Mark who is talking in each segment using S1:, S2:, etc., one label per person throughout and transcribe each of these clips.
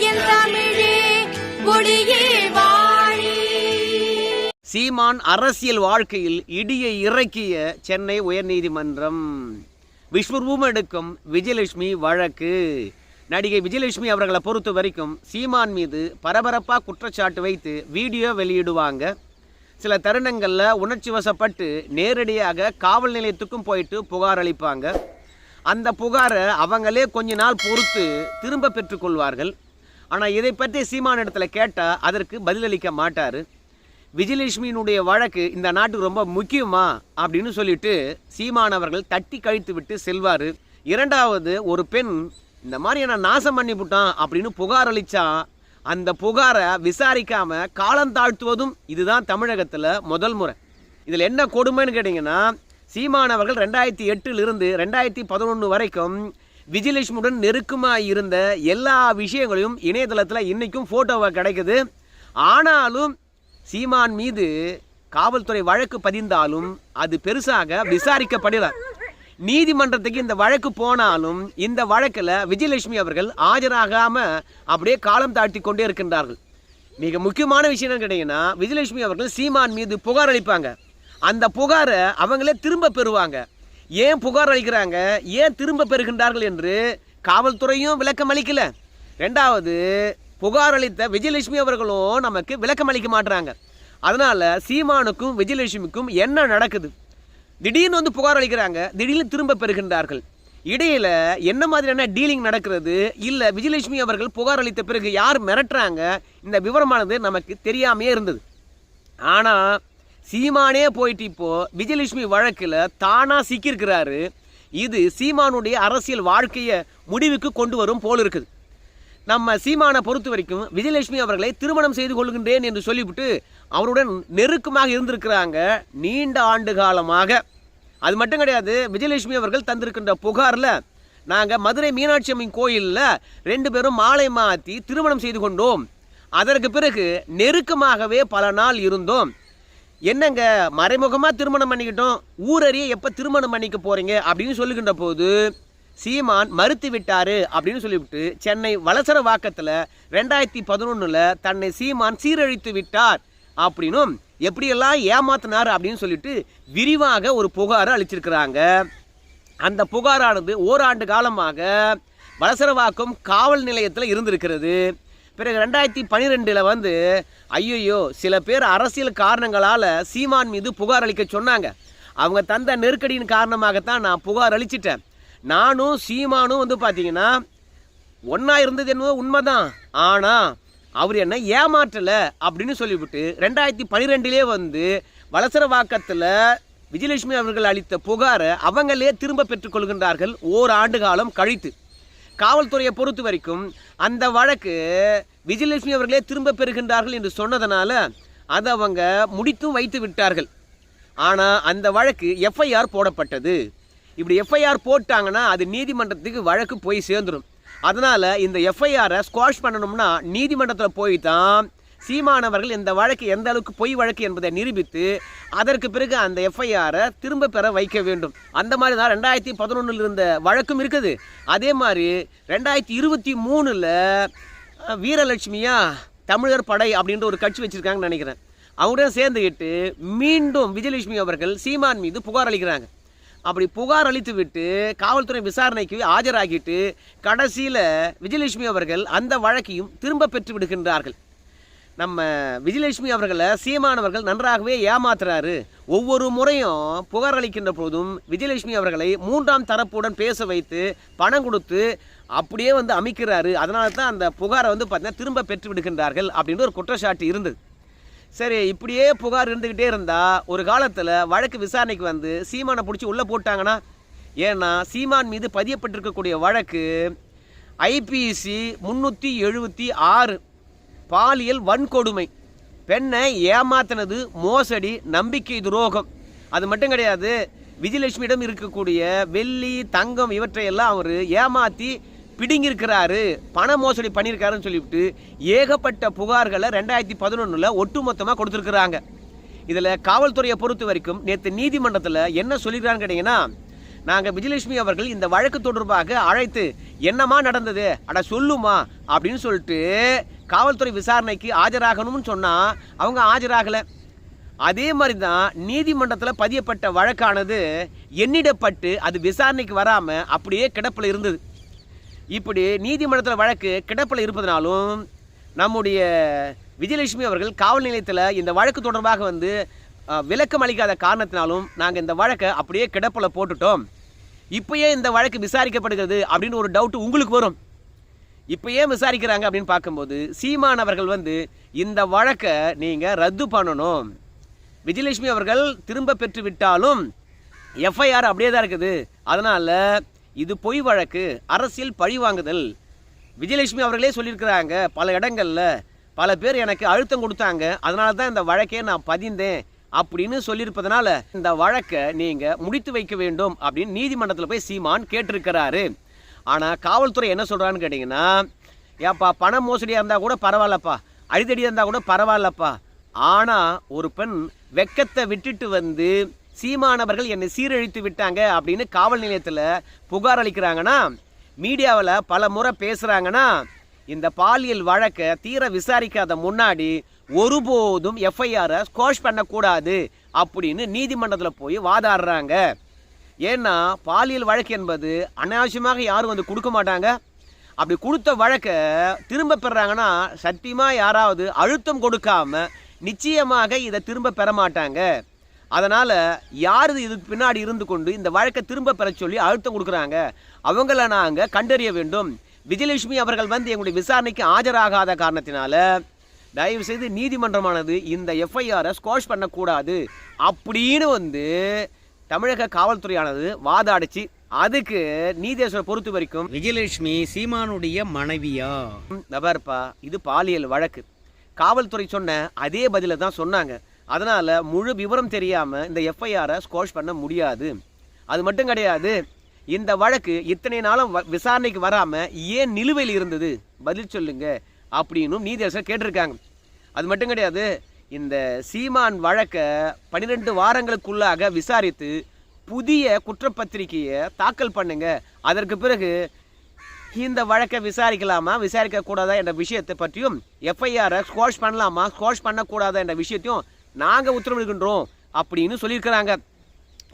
S1: என் தமிழே கொடியே வாழி.
S2: சீமான் அரசியல் வாழ்க்கையில் இடியை இறக்கிய சென்னை உயர்நீதிமன்றம். விஸ்வரூபம் எடுக்கும் விஜயலட்சுமி வழக்கு. நடிகை விஜயலட்சுமி அவர்களை பொறுத்த வரைக்கும் சீமான் மீது பரபரப்பாக குற்றச்சாட்டு வைத்து வீடியோ வெளியிடுவாங்க. சில தருணங்களில் உணர்ச்சி வசப்பட்டு நேரடியாக காவல் நிலையத்துக்கும் போயிட்டு புகார் அளிப்பாங்க. அந்த புகாரை அவங்களே கொஞ்ச நாள் பொறுத்து திரும்ப பெற்றுக்கொள்வார்கள். ஆனால் இதை பற்றி சீமான இடத்துல கேட்டால் அதற்கு பதிலளிக்க மாட்டார். விஜயலட்சுமியினுடைய வழக்கு இந்த நாட்டுக்கு ரொம்ப முக்கியமா அப்படின்னு சொல்லிட்டு சீமானவர்கள் தட்டி கழித்து விட்டு செல்வார். இரண்டாவது ஒரு பெண் இந்த மாதிரி என்ன நாசம் பண்ணி விட்டான் அப்படின்னு புகார் அளித்தா அந்த புகாரை விசாரிக்காம காலம் தாழ்த்துவதும் இதுதான் தமிழகத்தில் முதல் முறை. இதில் என்ன கொடுமைன்னு கேட்டிங்கன்னா சீமானவர்கள் ரெண்டாயிரத்தி எட்டிலிருந்து ரெண்டாயிரத்தி பதினொன்று வரைக்கும் விஜயலட்சுமியுடன் நெருக்கமாக இருந்த எல்லா விஷயங்களையும் இணையதளத்தில் இன்றைக்கும் ஃபோட்டோவை கிடைக்குது. ஆனாலும் சீமான் மீது காவல்துறை வழக்கு பதிந்தாலும் அது பெருசாக விசாரிக்கப்படல. நீதிமன்றத்துக்கு இந்த வழக்கு போனாலும் இந்த வழக்கில் விஜயலட்சுமி அவர்கள் ஆஜராகாமல் அப்படியே காலம் தாழ்த்தி கொண்டே இருக்கின்றார்கள். மிக முக்கியமான விஷயம் என்ன கேட்டீங்கன்னா விஜயலட்சுமி அவர்கள் சீமான் மீது புகார் அளிப்பாங்க. அந்த புகாரை அவங்களே திரும்ப பெறுவாங்க. ஏன் புகார் அளிக்கிறாங்க? ஏன் திரும்ப பெறுகின்றார்கள் என்று காவல்துறையும் விளக்கம் அளிக்கல. ரெண்டாவது புகார் அளித்த விஜயலட்சுமி அவர்களும் நமக்கு விளக்கம் அளிக்க மாட்டுறாங்க அதனால சீமானுக்கும் விஜயலட்சுமிக்கும் என்ன நடக்குது? திடீர்னு வந்து புகார் அளிக்கிறாங்க திடீர்னு திரும்ப பெறுகின்றார்கள். இடையில என்ன மாதிரியான டீலிங் நடக்கிறது? இல்ல விஜயலட்சுமி அவர்கள் புகார் அளித்த பிறகு யார் மிரட்டுறாங்க? இந்த விவரமானது நமக்கு தெரியாமையே இருந்தது. ஆனால் சீமானே போயிட்டு இப்போ விஜயலட்சுமி வழக்கில் தானாக சிக்கியிருக்கிறாரு. இது சீமானுடைய அரசியல் வாழ்க்கையை முடிவுக்கு கொண்டு வரும் போல் இருக்குது. நம்ம சீமானை பொறுத்த வரைக்கும் விஜயலட்சுமி அவர்களை திருமணம் செய்து கொள்கின்றேன் என்று சொல்லிவிட்டு அவருடன் நெருக்கமாக இருந்திருக்கிறாங்க நீண்ட ஆண்டு காலமாக. அது மட்டும் கிடையாது விஜயலட்சுமி அவர்கள் தந்திருக்கின்ற புகாரில் நாங்கள் மதுரை மீனாட்சி அம்மன் கோயிலில் ரெண்டு பேரும் மாலை மாற்றி திருமணம் செய்து கொண்டோம். அதற்கு பிறகு நெருக்கமாகவே பல நாள் இருந்தோம். என்னங்க மறைமுகமாக திருமணம் பண்ணிக்கிட்டோம் ஊரறிய எப்போ திருமணம் பண்ணிக்க போகிறீங்க அப்படின்னு சொல்லுகின்ற போது சீமான் மறுத்து விட்டாரு அப்படின்னு சொல்லிவிட்டு சென்னை வலசர வாக்கத்தில் ரெண்டாயிரத்தி பதினொன்றில் தன்னை சீமான் சீரழித்து விட்டார் அப்படின்னும் எப்படியெல்லாம் ஏமாத்தினார் அப்படின்னு சொல்லிட்டு விரிவாக ஒரு புகாரை அளிச்சிருக்கிறாங்க. அந்த புகாரானது ஓராண்டு காலமாக வளசரவாக்கம் காவல் நிலையத்தில் இருந்திருக்கிறது. பிறகு ரெண்டாயிரத்தி பன்னிரெண்டில் வந்து ஐயையோ சில பேர் அரசியல் காரணங்களால் சீமான் மீது புகார் அளிக்க சொன்னாங்க. அவங்க தந்த நெருக்கடியின் காரணமாகத்தான் நான் புகார் அளிச்சிட்டேன். நானும் சீமானும் வந்து பார்த்தீங்கன்னா ஒன்றா இருந்தது என்னவோ உண்மைதான். ஆனால் அவர் என்ன ஏமாற்றலை அப்படின்னு சொல்லிவிட்டு ரெண்டாயிரத்தி பன்னிரெண்டிலே வந்து வலசரவாக்கத்தில் விஜயலட்சுமி அவர்கள் அளித்த புகாரை அவங்களே திரும்ப பெற்றுக்கொள்கின்றார்கள் ஓராண்டு காலம் கழித்து. காவல்துறையை பொறுத்த வரைக்கும் அந்த வழக்கு விஜயலட்சுமி அவர்களே திரும்ப பெறுகின்றார்கள் என்று சொன்னதனால அதை அவங்க முடித்தும் வைத்து விட்டார்கள். ஆனால் அந்த வழக்கு எஃப்ஐஆர் போடப்பட்டது. இப்படி எஃப்ஐஆர் போட்டாங்கன்னா அது நீதிமன்றத்துக்கு வழக்கு போய் சேர்ந்துடும் அதனால் இந்த எஃப்ஐஆரை ஸ்குவாஷ் பண்ணணும்னா நீதிமன்றத்தில் போய் தான் சீமானவர்கள் இந்த வழக்கு எந்த அளவுக்கு பொய் வழக்கு என்பதை நிரூபித்து அதற்கு பிறகு அந்த எஃப்ஐஆரை திரும்ப பெற வைக்க வேண்டும். அந்த மாதிரி தான் ரெண்டாயிரத்தி பதினொன்றில் இருந்த வழக்கும் இருக்குது. அதே மாதிரி ரெண்டாயிரத்தி இருபத்தி மூணில் வீரலட்சுமியா தமிழர் படை அப்படின்ற ஒரு கட்சி வச்சுருக்காங்கன்னு நினைக்கிறேன். அவங்களுடன் சேர்ந்துக்கிட்டு மீண்டும் விஜயலட்சுமி அவர்கள் சீமான் மீது புகார் அளிக்கிறாங்க. அப்படி புகார் அளித்து விட்டு காவல்துறை விசாரணைக்கு ஆஜராகிட்டு கடைசியில் விஜயலட்சுமி அவர்கள் அந்த வழக்கையும் திரும்ப பெற்று விடுகின்றார்கள். நம்ம விஜயலட்சுமி அவர்களை சீமானவர்கள் நன்றாகவே ஏமாத்துறாரு. ஒவ்வொரு முறையும் புகார் அளிக்கின்ற போதும் விஜயலட்சுமி அவர்களை மூன்றாம் தரப்புடன் பேச வைத்து பணம் கொடுத்து அப்படியே வந்து அமைக்கிறாரு. அதனால தான் அந்த புகாரை வந்து பார்த்தீங்கன்னா திரும்ப பெற்று விடுகின்றார்கள் அப்படின்னு ஒரு குற்றச்சாட்டு இருந்தது. சரி இப்படியே புகார் இருந்துக்கிட்டே இருந்தால் ஒரு காலத்தில் வழக்கு விசாரணைக்கு வந்து சீமானை பிடிச்சி உள்ளே போட்டாங்கன்னா? ஏன்னா சீமான் மீது பதியப்பட்டிருக்கக்கூடிய வழக்கு ஐபிசி முந்நூற்றி எழுபத்தி ஆறு. பாலியல் வன்கொடுமை. பெண்ணை ஏமாத்தினது மோசடி நம்பிக்கை துரோகம். அது மட்டும் கிடையாது விஜயலட்சுமியிடம் இருக்கக்கூடிய வெள்ளி தங்கம் இவற்றையெல்லாம் அவர் ஏமாற்றி பிடுங்கியிருக்கிறாரு. பண மோசடி பண்ணியிருக்காருன்னு சொல்லிவிட்டு ஏகப்பட்ட புகார்களை ரெண்டாயிரத்தி பதினொன்றில் ஒட்டுமொத்தமாக கொடுத்துருக்குறாங்க. இதில் காவல்துறையை பொறுத்த வரைக்கும் நேற்று நீதிமன்றத்தில் என்ன சொல்லிக்கிறான்னு கேட்டிங்கன்னா நாங்கள் விஜயலட்சுமி அவர்கள் இந்த வழக்கு தொடர்பாக அழைத்து என்னமா நடந்தது? அட சொல்லுமா அப்படின்னு சொல்லிட்டு காவல்துறை விசாரணைக்கு ஆஜராகணும்னு சொன்னால் அவங்க ஆஜராகலை. அதே மாதிரி தான் நீதிமன்றத்தில் பதியப்பட்ட வழக்கானது எண்ணிடப்பட்டு அது விசாரணைக்கு வராமல் அப்படியே கிடப்பில் இருந்தது. இப்படி நீதிமன்றத்தில் வழக்கு கிடப்பில் இருப்பதனாலும் நம்முடைய விஜயலட்சுமி அவர்கள் காவல் நிலையத்தில் இந்த வழக்கு தொடர்பாக வந்து விளக்கம் அளிக்காத காரணத்தினாலும் நாங்கள் இந்த வழக்கை அப்படியே கிடப்பில் போட்டுட்டோம். இப்போயே இந்த வழக்கு விசாரிக்கப்படுகிறது அப்படின்னு ஒரு டவுட் உங்களுக்கு வரும். இப்போ ஏன் விசாரிக்கிறாங்க அப்படின்னு பார்க்கும்போது சீமான் அவர்கள் வந்து இந்த வழக்கை நீங்கள் ரத்து பண்ணணும். விஜயலட்சுமி அவர்கள் திரும்ப பெற்று விட்டாலும் எஃப்ஐஆர் அப்படியே தான் இருக்குது. அதனால் இது பொய் வழக்கு அரசியல் பழிவாங்குதல் விஜயலட்சுமி அவர்களே சொல்லியிருக்கிறாங்க பல இடங்களில் பல பேர் எனக்கு அழுத்தம் கொடுத்தாங்க அதனால தான் இந்த வழக்கே நான் பதிந்தேன் அப்படின்னு சொல்லியிருப்பதனால இந்த வழக்கை நீங்கள் முடித்து வைக்க வேண்டும் அப்படின்னு நீதிமன்றத்தில் போய் சீமான் கேட்டிருக்கிறாரு. ஆனால் காவல்துறை என்ன சொல்கிறான்னு கேட்டிங்கன்னா ஏப்பா பண மோசடியாக இருந்தால் கூட பரவாயில்லப்பா. அடிதடியாக இருந்தால் கூட பரவாயில்லப்பா. ஆனால் ஒரு பெண் வெக்கத்தை விட்டுட்டு வந்து சீமானவர்கள் என்னை சீரழித்து விட்டாங்க அப்படின்னு காவல் நிலையத்தில் புகார் அளிக்கிறாங்கன்னா மீடியாவில் பல முறை பேசுகிறாங்கன்னா இந்த பாலியல் வழக்கை தீர விசாரிக்காத முன்னாடி ஒருபோதும் எஃப்ஐஆரை ஸ்கோஷ் பண்ணக்கூடாது அப்படின்னு நீதிமன்றத்தில் போய் வாதாடுறாங்க. ஏன்னா பாலியல் வழக்கு என்பது அனாவசியமாக யாரும் வந்து கொடுக்க மாட்டாங்க. அப்படி கொடுத்த வழக்கை திரும்ப பெறாங்கன்னா சத்தியமாக யாராவது அழுத்தம் கொடுக்காம நிச்சயமாக இதை திரும்ப பெற மாட்டாங்க. அதனால் யார் இதுக்கு பின்னாடி இருந்து கொண்டு இந்த வழக்கை திரும்ப பெற சொல்லி அழுத்தம் கொடுக்குறாங்க. அவங்கள நாங்கள் கண்டறிய வேண்டும். விஜயலட்சுமி அவர்கள் வந்து எங்களுடைய விசாரணைக்கு ஆஜராகாத காரணத்தினால தயவு செய்து நீதிமன்றமானது இந்த எஃப்ஐஆரை ஸ்கோஷ் பண்ணக்கூடாது. அப்படின்னு வந்து தமிழக காவல்துறையானது வாதாடிச்சு அதுக்கு நீதேஸ்வரை பொறுத்த வரைக்கும்
S3: விஜயலட்சுமி சீமானுடைய மனைவியா?
S2: நபர்ப்பா இது பாலியல் வழக்கு. காவல்துறை சொன்ன அதே பதிலை தான் சொன்னாங்க. அதனால் முழு விவரம் தெரியாமல் இந்த எஃப்ஐஆரை ஸ்குவாஷ் பண்ண முடியாது. அது மட்டும் கிடையாது இந்த வழக்கு இத்தனை நாளும் விசாரணைக்கு வராமல் ஏன் நிலுவையில் இருந்தது? பதில் சொல்லுங்க அப்படின்னும் நீதியரசர் கேட்டிருக்காங்க. அது மட்டும் கிடையாது இந்த சீமான் வழக்கை பன்னிரெண்டு வாரங்களுக்குள்ளாக விசாரித்து புதிய குற்றப்பத்திரிக்கையை தாக்கல் பண்ணுங்க. அதற்கு பிறகு இந்த வழக்கை விசாரிக்கலாமா விசாரிக்க கூடாதா என்ற விஷயத்தை பற்றியும் எஃப்ஐஆரை ஸ்கோஷ் பண்ணலாமா ஸ்கோஷ் பண்ணக்கூடாதா என்ற விஷயத்தையும் நாங்கள் உத்தரவிடுகின்றோம் அப்படின்னு சொல்லியிருக்கிறாங்க.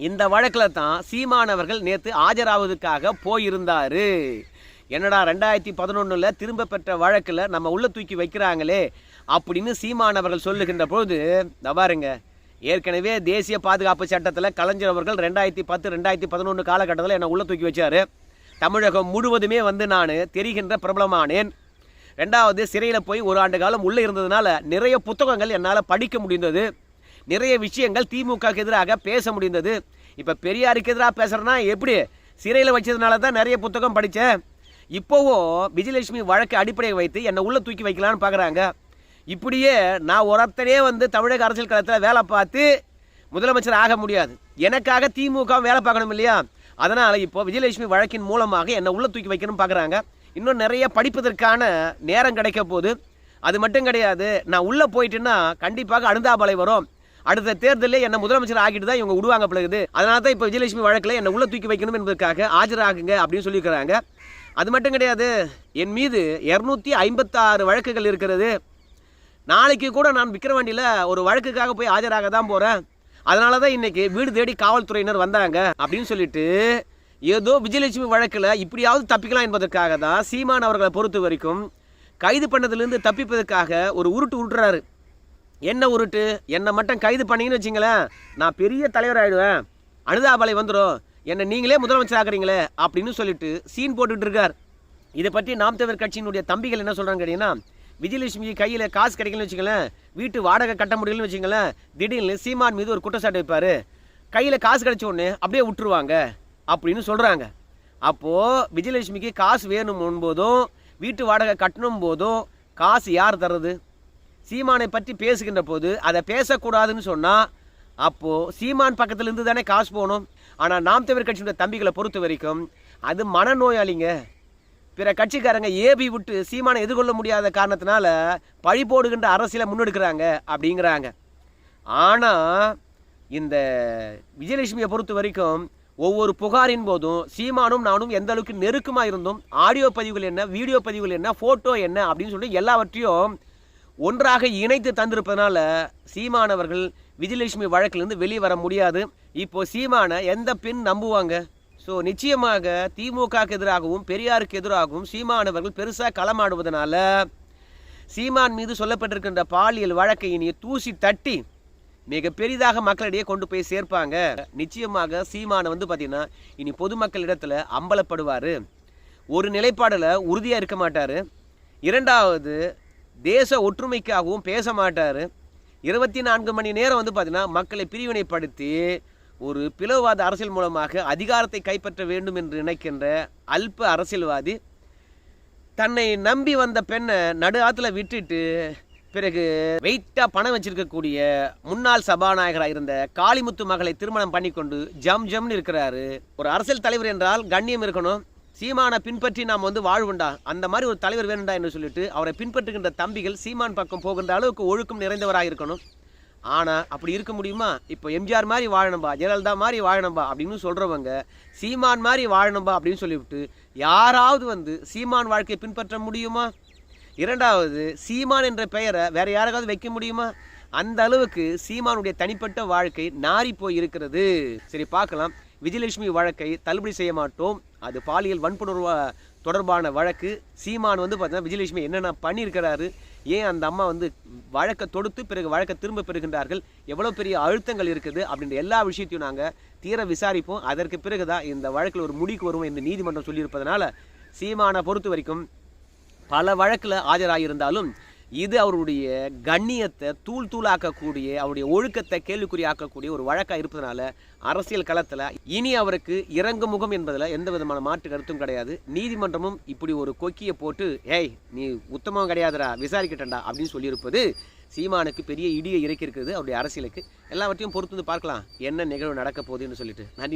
S2: இந்த வழக்கில் தான் சீமானவர்கள் நேற்று ஆஜராவதுக்காக போயிருந்தாரு. என்னடா ரெண்டாயிரத்தி பதினொன்றில் திரும்ப பெற்ற வழக்கில் நம்ம உள்ள தூக்கி வைக்கிறாங்களே அப்படின்னு சீமானவர்கள் சொல்லுகின்ற பொழுது இந்த பாருங்க ஏற்கனவே தேசிய பாதுகாப்பு சட்டத்தில் கலைஞர் அவர்கள் ரெண்டாயிரத்தி பத்து ரெண்டாயிரத்தி பதினொன்று காலகட்டத்தில் என்னை உள்ள தூக்கி வச்சார். தமிழகம் முழுவதுமே வந்து நான் தெரிகின்ற பிரபலமானேன். ரெண்டாவது சிறையில் போய் ஒரு ஆண்டு காலம் உள்ளே இருந்ததுனால நிறைய புத்தகங்கள் என்னால் படிக்க முடிந்தது. நிறைய விஷயங்கள் திமுகவுக்கு எதிராக பேச முடிந்தது. இப்போ பெரியாருக்கு எதிராக பேசுகிறேன்னா எப்படி? சிறையில் வச்சதுனால தான் நிறைய புத்தகம் படித்தேன் இப்போவும் விஜயலட்சுமி வழக்கு அடிப்படையை வைத்து என்னை உள்ளே தூக்கி வைக்கலான்னு பார்க்குறாங்க இப்படியே நான் ஒருத்தனே வந்து தமிழக அரசியல் களத்தில் வேலை பார்த்து முதலமைச்சர் ஆக முடியாது. எனக்காக திமுக வேலை பார்க்கணும் இல்லையா? அதனால் இப்போ விஜயலட்சுமி வழக்கின் மூலமாக என்னை உள்ளே தூக்கி வைக்கணும்னு பார்க்குறாங்க இன்னும் நிறைய படிப்பதற்கான நேரம் கிடைக்க போது அது மட்டும் கிடையாது நான் உள்ளே போயிட்டேன்னா கண்டிப்பாக அனுதாபலை வரும். அடுத்த தேர்தலில் என்னை முதலமைச்சர் ஆகிட்டு தான் இவங்க விடுவாங்க பிள்ளைகுது அதனால தான் இப்போ விஜயலட்சுமி வழக்கில் என்னை உள்ளே தூக்கி வைக்கணும் என்பதற்காக ஆஜராகுங்க அப்படின்னு சொல்லியிருக்கிறாங்க. அது மட்டும் கிடையாது என் மீது இரநூத்தி ஐம்பத்தாறு வழக்குகள் இருக்கிறது. நாளைக்கு கூட நான் விக்கிரவாண்டியில் ஒரு வழக்குக்காக போய் ஆஜராக தான் போகிறேன் அதனால தான் இன்னைக்கு வீடு தேடி காவல்துறையினர் வந்தாங்க அப்படின்னு சொல்லிட்டு ஏதோ விஜயலட்சுமி வழக்கில் இப்படியாவது தப்பிக்கலாம் என்பதற்காக தான் சீமான் அவர்களை பொறுத்த வரைக்கும் கைது பண்ணதுலேருந்து தப்பிப்பதற்காக ஒரு உருட்டு உருட்டுறாரு. என்ன உருட்டு? என்னை மட்டும் கைது பண்ணிங்கன்னு வச்சிங்களேன் நான் பெரிய தலைவர் ஆகிடுவேன் அனுதாபலை வந்துடும் என்னை நீங்களே முதலமைச்சர் ஆக்குறீங்களே அப்படின்னு சொல்லிட்டு சீன் போட்டுட்டு இருக்கார். இதை பற்றி நாம் தமிழர் கட்சியினுடைய தம்பிகள் என்ன சொல்கிறாங்க கேட்டீங்கன்னா விஜயலட்சுமி கையில் காசு கிடைக்கலன்னு வச்சுக்கங்களேன் வீட்டு வாடகை கட்ட முடியலன்னு வச்சுங்களேன் திடீர்னு சீமான் மீது ஒரு குற்றச்சாட்டு வைப்பார். கையில் காசு கிடைச்ச உடனே அப்படியே விட்டுருவாங்க அப்படின்னு சொல்கிறாங்க அப்போது விஜயலட்சுமிக்கு காசு வேணும் போதும் வீட்டு வாடகை கட்டணும் போதும் காசு யார் தர்றது? சீமானை பற்றி பேசுகின்ற போது அதை பேசக்கூடாதுன்னு சொன்னால் அப்போது சீமான் பக்கத்துலேருந்து தானே காசு போகணும். ஆனால் நாம் தமிழ் கட்சியுடைய தம்பிகளை பொறுத்த வரைக்கும் அது மனநோயாளிங்க. பிற கட்சிக்காரங்க ஏபி விட்டு சீமானை எதிர்கொள்ள முடியாத காரணத்தினால பழி போடுகின்ற அரசியலை முன்னெடுக்கிறாங்க அப்படிங்கிறாங்க. ஆனால் இந்த விஜயலட்சுமியை பொறுத்த வரைக்கும் ஒவ்வொரு புகாரின் போதும் சீமானும் நானும் எந்த அளவுக்கு நெருக்கமாக இருந்தோம் ஆடியோ பதிவுகள் என்ன வீடியோ பதிவுகள் என்ன ஃபோட்டோ என்ன அப்படின்னு சொல்லிட்டு எல்லாவற்றையும் ஒன்றாக இணைத்து தந்திருப்பதனால சீமானவர்கள் விஜயலட்சுமி வழக்கிலிருந்து வெளியே வர முடியாது. இப்போ சீமானை எந்த பெண் நம்புவாங்க? ஸோ நிச்சயமாக திமுகக்கு எதிராகவும் பெரியாருக்கு எதிராகவும் சீமானவர்கள் பெருசாக களமாடுவதனால சீமான் மீது சொல்லப்பட்டிருக்கின்ற பாலியல் வழக்கை இனி தூசி தட்டி மிக பெரிதாக மக்களிடையே கொண்டு போய் சேர்ப்பாங்க. நிச்சயமாக சீமானை வந்து பார்த்தீங்கன்னா இனி பொதுமக்களிடத்தில் அம்பலப்படுவார். ஒரு நிலைப்பாடில் உறுதியாக இருக்க மாட்டார். இரண்டாவது தேச ஒற்றுமைக்காகவும் பேச மாட்டார். இருபத்தி நான்கு மணி நேரம் வந்து பார்த்தீங்கன்னா மக்களை பிரிவினைப்படுத்தி ஒரு பிளவுவாத அரசியல் மூலமாக அதிகாரத்தை கைப்பற்ற வேண்டும் என்று நினைக்கின்ற அல்ப அரசியல்வாதி தன்னை நம்பி வந்த பெண்ணை நடு ஆற்றுல விட்டுட்டு பிறகு வெயிட்டாக பணம் வச்சிருக்கக்கூடிய முன்னாள் சபாநாயகராக இருந்த காளிமுத்து மகளை திருமணம் பண்ணிக்கொண்டு ஜம் ஜம்னு இருக்கிறாரு. ஒரு அரசியல் தலைவர் என்றால் கண்ணியம் இருக்கணும். சீமானை பின்பற்றி நாம் வந்து வாழ்வுண்டா? அந்த மாதிரி ஒரு தலைவர் வேணுண்டா என்று சொல்லிட்டு அவரை பின்பற்றுகின்ற தம்பிகள் சீமான் பக்கம் போகின்ற அளவுக்கு ஒழுக்கம் நிறைந்தவராக இருக்கணும். ஆனால் அப்படி இருக்க முடியுமா? இப்போ எம்ஜிஆர் மாதிரி வாழணும்பா ஜெயலலிதா மாதிரி வாழணும்பா அப்படின்னு சொல்கிறவங்க சீமான் மாதிரி வாழணும்பா அப்படின்னு சொல்லிவிட்டு யாராவது வந்து சீமான் வாழ்க்கையை பின்பற்ற முடியுமா? இரண்டாவது சீமான் என்ற பெயரை வேற யாராவது வைக்க முடியுமா? அந்த அளவுக்கு சீமானுடைய தனிப்பட்ட வாழ்க்கை நாறி போய் இருக்கிறது. சரி பார்க்கலாம். விஜயலட்சுமி வழக்கை தள்ளுபடி செய்ய மாட்டோம். அது பாலியல் வன்புணர்வு தொடர்பான வழக்கு. சீமான் வந்து பார்த்தீங்கன்னா விஜயலட்சுமி என்னென்ன பண்ணியிருக்கிறாரு ஏன் அந்த அம்மா வந்து வழக்கை தொடுத்து பிறகு வழக்கை திரும்ப பெறுகின்றார்கள்? எவ்வளோ பெரிய அழுத்தங்கள் இருக்குது? அப்படின்ற எல்லா விஷயத்தையும் நாங்கள் தீர விசாரிப்போம். அதற்கு பிறகு தான் இந்த வழக்கில் ஒரு முடிக்கு வருவோம் என்று நீதிமன்றம் சொல்லியிருப்பதனால சீமானை பொறுத்த வரைக்கும் பல வழக்கில் ஆஜராகியிருந்தாலும் இது அவருடைய கண்ணியத்தை தூள் தூளாக்கக்கூடிய அவருடைய ஒழுக்கத்தை கேள்விக்குறி ஆக்கக்கூடிய ஒரு வழக்காக இருப்பதனால அரசியல் களத்தில் இனி அவருக்கு இறங்கு முகம் என்பதில் எந்த விதமான மாற்று கருத்தும் கிடையாது. நீதிமன்றமும் இப்படி ஒரு கொக்கியை போட்டு ஏய் நீ உத்தமம் கிடையாதுடா விசாரிக்கட்டண்டா அப்படின்னு சொல்லியிருப்பது சீமானுக்கு பெரிய இடியை இறக்கியிருக்கிறது அவருடைய அரசியலுக்கு. எல்லாவற்றையும் பொறுத்து வந்து பார்க்கலாம் என்ன நிகழ்வு நடக்க போகுதுன்னு சொல்லிட்டு. நன்றி.